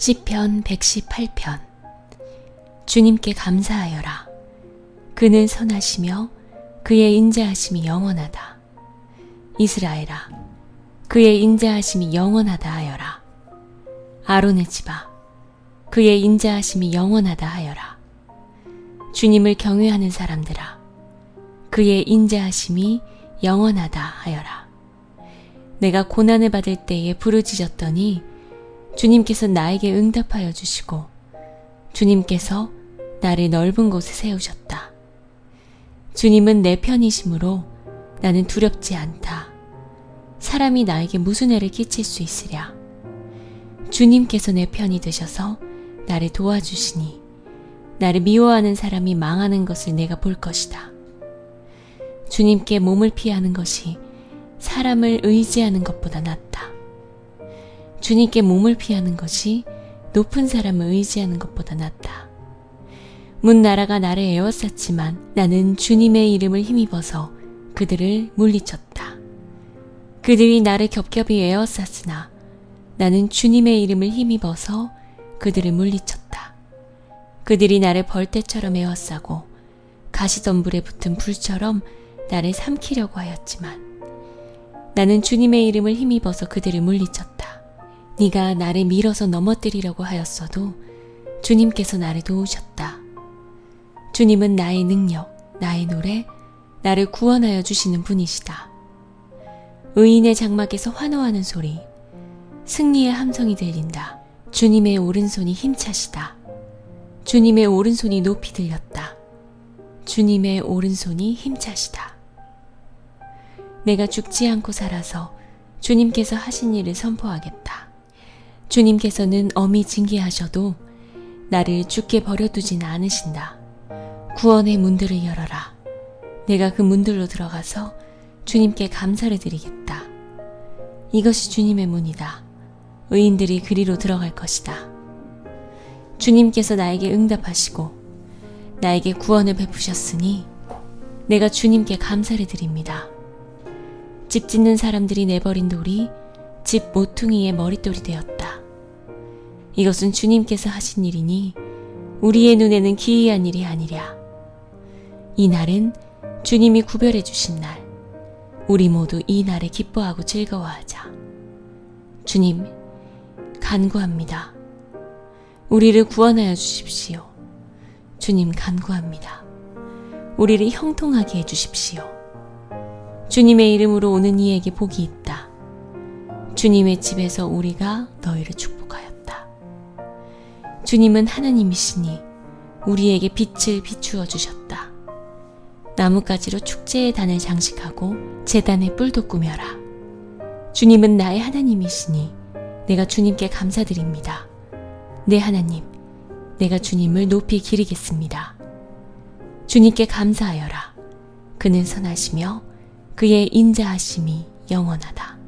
시편 118편 주님께 감사하여라. 그는 선하시며 그의 인자하심이 영원하다. 이스라엘아, 그의 인자하심이 영원하다 하여라. 아론의 집아, 그의 인자하심이 영원하다 하여라. 주님을 경외하는 사람들아, 그의 인자하심이 영원하다 하여라. 내가 고난을 받을 때에 부르짖었더니 주님께서 나에게 응답하여 주시고 주님께서 나를 넓은 곳에 세우셨다. 주님은 내 편이심으로 나는 두렵지 않다. 사람이 나에게 무슨 해를 끼칠 수 있으랴. 주님께서 내 편이 되셔서 나를 도와주시니 나를 미워하는 사람이 망하는 것을 내가 볼 것이다. 주님께 몸을 피하는 것이 사람을 의지하는 것보다 낫다. 주님께 몸을 피하는 것이 높은 사람을 의지하는 것보다 낫다. 문 나라가 나를 에워쌌지만 나는 주님의 이름을 힘입어서 그들을 물리쳤다. 그들이 나를 겹겹이 에워쌌으나 나는 주님의 이름을 힘입어서 그들을 물리쳤다. 그들이 나를 벌떼처럼 에워싸고 가시덤불에 붙은 불처럼 나를 삼키려고 하였지만 나는 주님의 이름을 힘입어서 그들을 물리쳤다. 네가 나를 밀어서 넘어뜨리려고 하였어도 주님께서 나를 도우셨다. 주님은 나의 능력, 나의 노래, 나를 구원하여 주시는 분이시다. 의인의 장막에서 환호하는 소리, 승리의 함성이 들린다. 주님의 오른손이 힘차시다. 주님의 오른손이 높이 들렸다. 주님의 오른손이 힘차시다. 내가 죽지 않고 살아서 주님께서 하신 일을 선포하겠다. 주님께서는 엄히 징계하셔도 나를 죽게 버려두진 않으신다. 구원의 문들을 열어라. 내가 그 문들로 들어가서 주님께 감사를 드리겠다. 이것이 주님의 문이다. 의인들이 그리로 들어갈 것이다. 주님께서 나에게 응답하시고 나에게 구원을 베푸셨으니 내가 주님께 감사를 드립니다. 집 짓는 사람들이 내버린 돌이 집 모퉁이의 머릿돌이 되었다. 이것은 주님께서 하신 일이니 우리의 눈에는 기이한 일이 아니랴. 이 날은 주님이 구별해 주신 날. 우리 모두 이 날에 기뻐하고 즐거워하자. 주님, 간구합니다. 우리를 구원하여 주십시오. 주님 간구합니다. 우리를 형통하게 해 주십시오. 주님의 이름으로 오는 이에게 복이 있다. 주님의 집에서 우리가 너희를 축복하였다. 주님은 하나님이시니 우리에게 빛을 비추어 주셨다. 나뭇가지로 축제의 단을 장식하고 재단에 뿔도 꾸며라. 주님은 나의 하나님이시니 내가 주님께 감사드립니다. 내 하나님, 내가 주님을 높이 기리겠습니다. 주님께 감사하여라. 그는 선하시며 그의 인자하심이 영원하다.